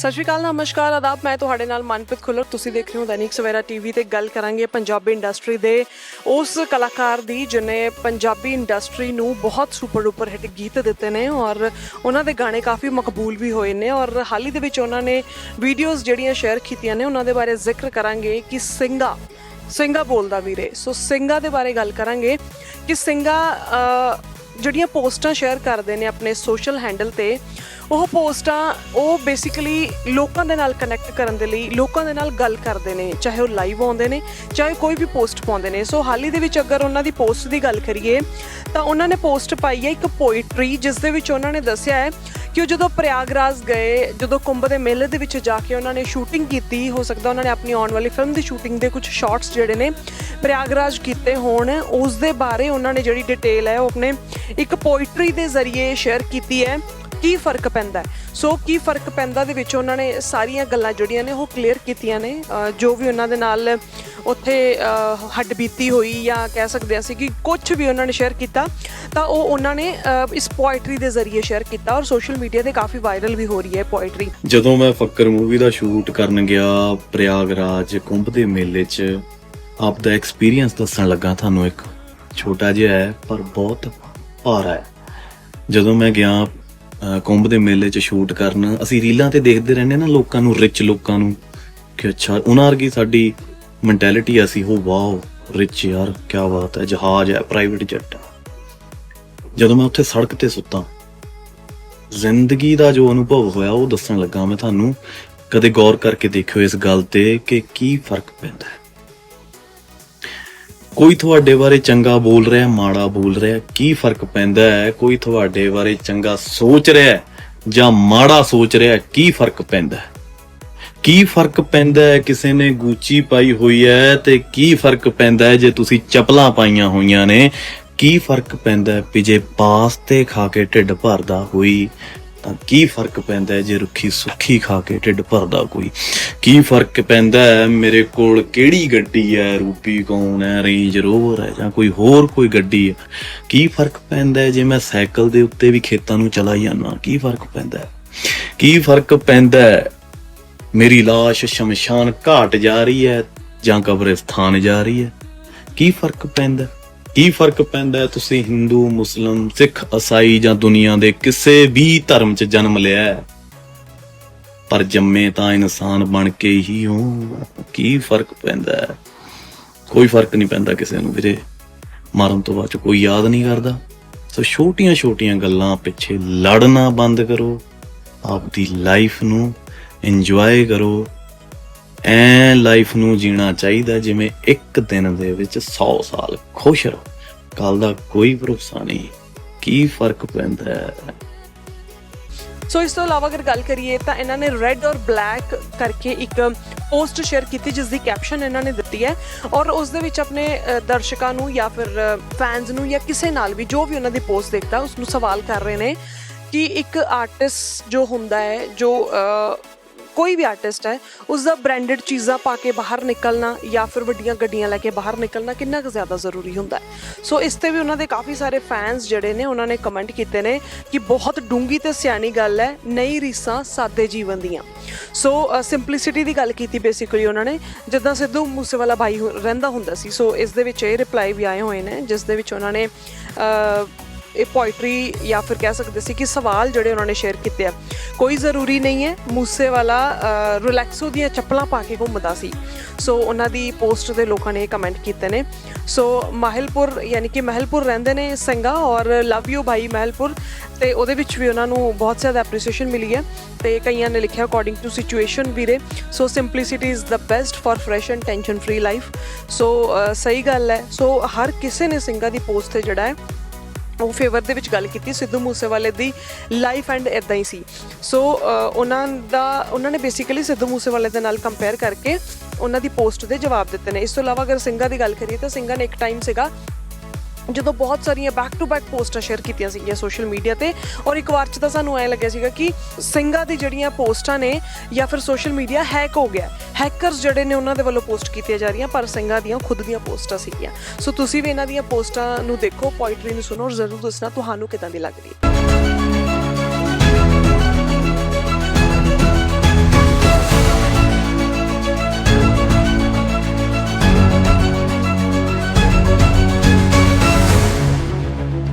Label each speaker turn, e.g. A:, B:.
A: ਸਤਿ ਸ਼੍ਰੀ ਅਕਾਲ, ਨਮਸਕਾਰ, ਆਦਾਬ, ਮੈਂ ਤੁਹਾਡੇ ਨਾਲ ਮਨਪ੍ਰੀਤ ਖੁੱਲਰ। ਤੁਸੀਂ ਦੇਖ ਰਹੇ ਹੋ ਦੈਨਿਕ ਸਵੇਰਾ ਟੀਵੀ ਤੇ ਗੱਲ ਕਰਾਂਗੇ ਪੰਜਾਬੀ ਇੰਡਸਟਰੀ ਦੇ ਉਸ ਕਲਾਕਾਰ ਦੀ, ਜਿਨੇ ਪੰਜਾਬੀ ਇੰਡਸਟਰੀ ਨੂੰ ਬਹੁਤ ਸੁਪਰ ਡੂਪਰ ਹਿੱਟ ਗੀਤ ਦਿੱਤੇ ਨੇ ਔਰ ਉਹਨਾਂ ਦੇ ਗਾਣੇ ਕਾਫੀ ਮਕਬੂਲ ਵੀ ਹੋਏ ਨੇ ਔਰ ਹਾਲ ਹੀ ਦੇ ਵਿੱਚ ਉਹਨਾਂ ਨੇ ਵੀਡੀਓਜ਼ ਜਿਹੜੀਆਂ ਸ਼ੇਅਰ ਕੀਤੀਆਂ ਨੇ, ਉਹਨਾਂ ਦੇ ਬਾਰੇ ਜ਼ਿਕਰ ਕਰਾਂਗੇ ਕਿ ਸਿੰਘਾ ਸਿੰਘਾ ਬੋਲਦਾ ਵੀਰੇ। ਸੋ ਸਿੰਘਾ ਦੇ ਬਾਰੇ ਗੱਲ ਕਰਾਂਗੇ ਕਿ ਸਿੰਘਾ ਜਿਹੜੀਆਂ ਪੋਸਟਾਂ ਸ਼ੇਅਰ ਕਰਦੇ ਨੇ ਆਪਣੇ ਸੋਸ਼ਲ ਹੈਂਡਲ ਤੇ ਉਹ ਪੋਸਟਾਂ ਉਹ ਬੇਸਿਕਲੀ ਲੋਕਾਂ ਦੇ ਨਾਲ ਕਨੈਕਟ ਕਰਨ ਦੇ ਲਈ, ਲੋਕਾਂ ਦੇ ਨਾਲ ਗੱਲ ਕਰਦੇ ਨੇ, ਚਾਹੇ ਉਹ ਲਾਈਵ ਆਉਂਦੇ ਨੇ, ਚਾਹੇ ਕੋਈ ਵੀ ਪੋਸਟ ਪਾਉਂਦੇ ਨੇ। ਸੋ ਹਾਲ ਹੀ ਦੇ ਵਿੱਚ ਅਗਰ ਉਹਨਾਂ ਦੀ ਪੋਸਟ ਦੀ ਗੱਲ ਕਰੀਏ, ਤਾਂ ਉਹਨਾਂ ਨੇ ਪੋਸਟ ਪਾਈ ਹੈ ਇੱਕ ਪੋਇਟਰੀ ਜਿਸ ਦੇ ਵਿੱਚ ਉਹਨਾਂ ਨੇ ਦੱਸਿਆ ਹੈ ਕਿ ਉਹ ਜਦੋਂ ਪ੍ਰਯਾਗਰਾਜ ਗਏ, ਜਦੋਂ ਕੁੰਭ ਦੇ ਮੇਲੇ ਦੇ ਵਿੱਚ ਜਾ ਕੇ ਉਹਨਾਂ ਨੇ ਸ਼ੂਟਿੰਗ ਕੀਤੀ, ਹੋ ਸਕਦਾ ਉਹਨਾਂ ਨੇ ਆਪਣੀ ਆਉਣ ਵਾਲੀ ਫਿਲਮ ਦੀ ਸ਼ੂਟਿੰਗ ਦੇ ਕੁਝ ਸ਼ਾਟਸ ਜਿਹੜੇ ਨੇ ਪ੍ਰਯਾਗਰਾਜ ਕੀਤੇ ਹੋਣ, ਉਸ ਦੇ ਬਾਰੇ ਉਹਨਾਂ ਨੇ ਜਿਹੜੀ ਡਿਟੇਲ ਹੈ, ਉਹ ਆਪਣੇ ਇੱਕ ਪੋਇਟਰੀ ਦੇ ਜ਼ਰੀਏ ਸ਼ੇਅਰ ਕੀਤੀ ਹੈ। ਕੀ ਫ਼ਰਕ ਪੈਂਦਾ? ਸੋ ਕੀ ਫ਼ਰਕ ਪੈਂਦਾ ਦੇ ਵਿੱਚ ਉਹਨਾਂ ਨੇ ਸਾਰੀਆਂ ਗੱਲਾਂ ਜਿਹੜੀਆਂ ਨੇ ਉਹ ਕਲੀਅਰ ਕੀਤੀਆਂ ਨੇ। ਜੋ ਵੀ ਉਹਨਾਂ ਦੇ ਨਾਲ ਉੱਥੇ ਅਹ, ਹੱਡ ਬੀਤੀ ਹੋਈ ਜਾਂ ਕਹਿ ਸਕਦੇ ਅਸੀਂ ਕਿ ਕੁਝ ਵੀ ਉਹਨਾਂ ਨੇ ਸ਼ੇਅਰ ਕੀਤਾ ਤਾਂ ਉਹ ਉਹਨਾਂ ਨੇ ਇਸ ਪੋਇਟਰੀ ਦੇ ਜ਼ਰੀਏ ਸ਼ੇਅਰ ਕੀਤਾ ਔਰ ਸੋਸ਼ਲ ਮੀਡੀਆ ਤੇ ਕਾਫੀ ਵਾਇਰਲ ਵੀ ਹੋ ਰਹੀ ਹੈ ਪੋਇਟਰੀ
B: ਜਦੋਂ ਮੈਂ ਫੱਕਰ ਮੂਵੀ ਦਾ ਸ਼ੂਟ ਕਰਨ ਗਿਆ ਪ੍ਰਯਾਗਰਾਜ ਕੁੰਭ ਦੇ ਮੇਲੇ 'ਚ ਆਪ ਦਾ ਐਕਸਪੀਰੀਅੰਸ ਦੱਸਣ ਲੱਗਾ ਤੁਹਾਨੂੰ ਇੱਕ। ਛੋਟਾ ਜਿਹਾ ਹੈ ਪਰ ਬਹੁਤ ਭਾਰਾ ਹੈ। ਜਦੋਂ ਮੈਂ ਗਿਆ ਕੁੰਭ ਦੇ ਮੇਲੇ 'ਚ ਸ਼ੂਟ ਕਰਨ। ਅਸੀਂ ਰੀਲਾਂ ਤੇ ਦੇਖਦੇ ਰਹਿੰਦੇ ਨਾ ਲੋਕਾਂ ਨੂੰ ਰਿਚ ਲੋਕਾਂ ਨੂੰ। ਕਿ ਅੱਛਾ, ਉਹਨਾਂ ਵਰਗੀ ਸਾਡੀ ਮੈਂਟੈਲਿਟੀ ਆ ਸੀ ਹੋ ਵਾਓ ਰਿਚ ਯਾਰ ਕੀ ਬਾਤ ਹੈ, ਜਹਾਜ਼ ਹੈ ਪ੍ਰਾਈਵੇਟ ਜੈਟ ਹੈ ਜਦੋਂ ਮੈਂ ਉੱਥੇ ਸੜਕ ਤੇ ਸੁੱਤਾ, ਜ਼ਿੰਦਗੀ ਦਾ ਜੋ ਅਨੁਭਵ ਹੋਇਆ, ਉਹ ਦੱਸਣ ਲੱਗਾ ਮੈਂ ਤੁਹਾਨੂੰ, ਕਦੇ ਗੌਰ ਕਰਕੇ ਦੇਖਿਓ ਇਸ ਗੱਲ ਤੇ ਕਿ ਕੀ ਫ਼ਰਕ ਪੈਂਦਾ ਹੈ। ਕੋਈ ਤੁਹਾਡੇ ਬਾਰੇ ਚੰਗਾ ਬੋਲ ਰਿਹਾ, ਮਾੜਾ ਬੋਲ ਰਿਹਾ, ਕੀ ਫ਼ਰਕ ਪੈਂਦਾ ਹੈ? ਕੋਈ ਤੁਹਾਡੇ ਬਾਰੇ ਚੰਗਾ ਸੋਚ ਰਿਹਾ ਜਾਂ ਮਾੜਾ ਸੋਚ ਰਿਹਾ ਕੀ ਫ਼ਰਕ ਪੈਂਦਾ ਹੈ? ਕੀ ਫ਼ਰਕ ਪੈਂਦਾ ਹੈ? ਕਿਸੇ ਨੇ ਗੂਚੀ ਪਾਈ ਹੋਈ ਹੈ ਤੇ ਕੀ ਫ਼ਰਕ ਪੈਂਦਾ ਹੈ? ਜੇ ਤੁਸੀਂ ਚਪਲਾਂ ਪਾਈਆਂ ਹੋਈਆਂ ਨੇ, ਕੀ ਫ਼ਰਕ ਪੈਂਦਾ ਹੈ? ਵੀ ਜੇ ਪਾਸਤੇ ਖਾ ਕੇ ਢਿੱਡ ਭਰਦਾ ਹੋਈ ਤਾਂ ਕੀ ਫ਼ਰਕ ਪੈਂਦਾ ਜੇ ਰੁੱਖੀ ਸੁੱਖੀ ਖਾ ਕੇ ਢਿੱਡ ਭਰਦਾ ਕੋਈ ਕੀ ਫ਼ਰਕ ਪੈਂਦਾ ਹੈ? ਮੇਰੇ ਕੋਲ ਕਿਹੜੀ ਗੱਡੀ ਹੈ? ਰੂਪੀ ਕੌਣ ਹੈ? ਰੇਂਜ ਰੋਵਰ ਹੈ ਜਾਂ ਕੋਈ ਹੋਰ ਕੋਈ ਗੱਡੀ ਹੈ? ਕੀ ਫ਼ਰਕ ਪੈਂਦਾ ਹੈ? ਜੇ ਮੈਂ ਸਾਈਕਲ ਦੇ ਉੱਤੇ ਵੀ ਖੇਤਾਂ ਨੂੰ ਚਲਾ ਜਾਂਦਾ, ਕੀ ਫ਼ਰਕ ਪੈਂਦਾ ਹੈ? ਕੀ ਫ਼ਰਕ ਪੈਂਦਾ ਹੈ? ਮੇਰੀ লাশ ਸ਼ਮਸ਼ਾਨ ਘਾਟ ਜਾ ਰਹੀ ਹੈ ਜਾਂ ਕਬਰਸਤਾਨ ਜਾ ਰਹੀ ਹੈ? ਕੀ ਫ਼ਰਕ ਪੈਂਦਾ ਕੀ ਫ਼ਰਕ ਪੈਂਦਾ ਤੁਸੀਂ ਹਿੰਦੂ, ਮੁਸਲਮ, ਸਿੱਖ ਈਸਾਈ ਜਾਂ ਦੁਨੀਆ ਦੇ ਕਿਸੇ ਵੀ ਧਰਮ 'ਚ ਜਨਮ ਲਿਆ ਹੈ? ਪਰ ਜੰਮੇ ਤਾਂ ਇਨਸਾਨ ਬਣ ਕੇ ਹੀ ਹੋ ਕੀ ਫ਼ਰਕ ਪੈਂਦਾ ਕੋਈ ਫ਼ਰਕ ਨਹੀਂ ਪੈਂਦਾ ਕਿਸੇ ਨੂੰ ਵੀਰੇ। ਮਰਨ ਤੋਂ ਬਾਅਦ 'ਚ ਕੋਈ ਯਾਦ ਨਹੀਂ ਕਰਦਾ। ਸੋ ਛੋਟੀਆਂ ਛੋਟੀਆਂ ਗੱਲਾਂ ਪਿੱਛੇ ਲੜਨਾ ਬੰਦ ਕਰੋ। ਆਪਦੀ ਲਾਈਫ ਨੂੰ ਇੰਜੋਏ ਕਰੋ। ਐ ਲਾਈਫ ਨੂੰ ਜੀਣਾ ਚਾਹੀਦਾ ਜਿਵੇਂ ਇੱਕ ਦਿਨ ਦੇ ਵਿੱਚ 100 ਸਾਲ ਖੁਸ਼ ਰਹੋ। ਕੱਲ ਦਾ ਕੋਈ ਭਰੋਸਾ ਨਹੀਂ। ਕੀ ਫ਼ਰਕ ਪੈਂਦਾ ਹੈ?
A: ਸੋ ਇਸ ਤੋਂ ਇਲਾਵਾ ਅਗਰ ਗੱਲ ਕਰੀਏ ਤਾਂ ਇਹਨਾਂ ਨੇ ਰੈੱਡ ਔਰ ਬਲੈਕ ਕਰਕੇ ਇੱਕ ਪੋਸਟ ਸ਼ੇਅਰ ਕੀਤੀ ਜਿਸ ਦੀ ਕੈਪਸ਼ਨ ਇਹਨਾਂ ਨੇ ਦਿੱਤੀ ਹੈ ਔਰ ਉਸ ਦੇ ਵਿੱਚ ਆਪਣੇ ਦਰਸ਼ਕਾਂ ਨੂੰ ਜਾਂ ਫਿਰ ਫੈਨਸ ਨੂੰ ਜਾਂ ਕਿਸੇ ਨਾਲ ਵੀ ਜੋ ਵੀ ਉਹਨਾਂ ਦੀ ਪੋਸਟ ਦੇਖਦਾ ਉਸ ਨੂੰ ਸਵਾਲ ਕਰ ਰਹੇ ਨੇ ਕਿ ਇੱਕ ਆਰਟਿਸਟ ਜੋ ਹੁੰਦਾ ਹੈ, ਜੋ ਕੋਈ ਵੀ ਆਰਟਿਸਟ ਹੈ, ਉਸ ਦਾ ਬ੍ਰਾਂਡਡ ਚੀਜ਼ਾਂ ਪਾ ਕੇ ਬਾਹਰ ਨਿਕਲਣਾ ਜਾਂ ਫਿਰ ਵੱਡੀਆਂ ਗੱਡੀਆਂ ਲੈ ਕੇ ਬਾਹਰ ਨਿਕਲਣਾ ਕਿੰਨਾ ਕੁ ਜ਼ਿਆਦਾ ਜ਼ਰੂਰੀ ਹੁੰਦਾ ਹੈ। ਸੋ ਇਸ ਤੇ ਵੀ ਉਹਨਾਂ ਦੇ ਕਾਫੀ ਸਾਰੇ ਫੈਨਸ ਜਿਹੜੇ ਨੇ, ਉਹਨਾਂ ਨੇ ਕਮੈਂਟ ਕੀਤੇ ਨੇ ਕਿ ਬਹੁਤ ਡੂੰਗੀ ਤੇ ਸਿਆਣੀ ਗੱਲ ਹੈ, ਨਈ ਰੀਸਾਂ ਸਾਦੇ ਜੀਵਨ ਦੀਆਂ। ਸੋ ਸਿੰਪਲਿਸਿਟੀ ਦੀ ਗੱਲ ਕੀਤੀ ਬੇਸਿਕਲੀ ਉਹਨਾਂ ਨੇ, ਜਿੱਦਾਂ ਸਿੱਧੂ ਮੂਸੇਵਾਲਾ ਭਾਈ ਹੁ- ਰਹਿੰਦਾ ਹੁੰਦਾ ਸੀ। ਸੋ ਇਸ ਦੇ ਵਿੱਚ ਇਹ ਰਿਪਲਾਈ ਵੀ ਆਏ ਹੋਏ ਨੇ, ਜਿਸ ਦੇ ਵਿੱਚ ਉਹਨਾਂ ਨੇ ਇਹ ਪੋਇਟਰੀ ਜਾਂ ਫਿਰ ਕਹਿ ਸਕਦੇ ਸੀ ਕਿ ਸਵਾਲ ਜਿਹੜੇ ਉਹਨਾਂ ਨੇ ਸ਼ੇਅਰ ਕੀਤੇ ਆ। ਕੋਈ ਜ਼ਰੂਰੀ ਨਹੀਂ ਹੈ, ਮੂਸੇ ਵਾਲਾ ਰਿਲੈਕਸੋ ਦੀਆਂ ਚੱਪਲਾਂ ਪਾ ਕੇ ਘੁੰਮਦਾ ਸੀ। ਸੋ ਉਹਨਾਂ ਦੀ ਪੋਸਟ 'ਤੇ ਲੋਕਾਂ ਨੇ ਇਹ ਕਮੈਂਟ ਕੀਤੇ ਨੇ। ਸੋ ਮਾਹਿਲਪੁਰ, ਯਾਨੀ ਕਿ ਮਹਿਲਪੁਰ ਰਹਿੰਦੇ ਨੇ ਸੰਗਾ ਔਰ ਲਵ ਯੂ ਭਾਈ ਮਹਿਲਪੁਰ। ਤੇ ਉਹਦੇ ਵਿੱਚ ਵੀ ਉਹਨਾਂ ਨੂੰ ਬਹੁਤ ਜ਼ਿਆਦਾ ਐਪਰੀਸੀਏਸ਼ਨ ਮਿਲੀ ਹੈ। ਤੇ ਕਈਆਂ ਨੇ ਲਿਖਿਆ ਅਕੋਰਡਿੰਗ ਟੂ ਸਿਚੁਏਸ਼ਨ ਵੀਰੇ। So simplicity is the best for fresh and tension free life so ਸਹੀ ਗੱਲ ਹੈ। ਸੋ ਹਰ ਕਿਸੇ ਨੇ ਸਿੰਘਾ ਦੀ ਪੋਸਟ ਤੇ ਜਿਹੜਾ ਹੈ ਉਹ ਫੇਵਰ ਦੇ ਵਿੱਚ ਗੱਲ ਕੀਤੀ ਸਿੱਧੂ ਮੂਸੇਵਾਲੇ ਦੀ ਲਾਈਫ ਐਂਡ ਇਦਾਂ ਹੀ ਸੀ। ਸੋ ਉਹਨਾਂ ਦਾ, ਉਹਨਾਂ ਨੇ ਬੇਸਿਕਲੀ ਸਿੱਧੂ ਮੂਸੇਵਾਲੇ ਦੇ ਨਾਲ ਕੰਪੇਅਰ ਕਰਕੇ ਉਹਨਾਂ ਦੀ ਪੋਸਟ ਦੇ ਜਵਾਬ ਦਿੱਤੇ ਨੇ। ਇਸ ਤੋਂ ਇਲਾਵਾ ਅਗਰ ਸਿੰਘਾ ਦੀ ਗੱਲ ਕਰੀਏ ਤਾਂ ਸਿੰਘਾ ਨੇ ਇੱਕ ਟਾਈਮ ਸੀਗਾ ਜਦੋਂ ਬਹੁਤ ਸਾਰੀਆਂ ਬੈਕ ਟੂ ਬੈਕ ਪੋਸਟਾਂ ਸ਼ੇਅਰ ਕੀਤੀਆਂ ਸੀਗੀਆਂ ਸੋਸ਼ਲ ਮੀਡੀਆ ਤੇ, ਔਰ ਇੱਕ ਵਾਰ ਚ ਤਾਂ ਸਾਨੂੰ ਐ ਲੱਗਿਆ ਸੀਗਾ ਕਿ ਸਿੰਘਾਂ ਦੀ ਜਿਹੜੀਆਂ ਪੋਸਟਾਂ ਨੇ ਜਾਂ ਫਿਰ ਸੋਸ਼ਲ ਮੀਡੀਆ ਹੈਕ ਹੋ ਗਿਆ ਹੈਕਰਸ ਜਿਹੜੇ ਨੇ ਉਹਨਾਂ ਦੇ ਵੱਲੋਂ ਪੋਸਟ ਕੀਤੀਆਂ ਜਾ ਰਹੀਆਂ, ਪਰ ਸਿੰਘਾਂ ਦੀਆਂ ਖੁਦ ਦੀਆਂ ਪੋਸਟਾਂ ਸੀਗੀਆਂ। ਸੋ ਤੁਸੀਂ ਵੀ ਇਹਨਾਂ ਦੀਆਂ ਪੋਸਟਾਂ ਨੂੰ ਦੇਖੋ ਪੋਇਟਰੀ ਨੂੰ ਸੁਣੋ, ਔਰ ਜ਼ਰੂਰ ਦੱਸਣਾ ਤੁਹਾਨੂੰ ਕਿਦਾਂ ਦੀ ਲੱਗ ਰਹੀ ਹੈ।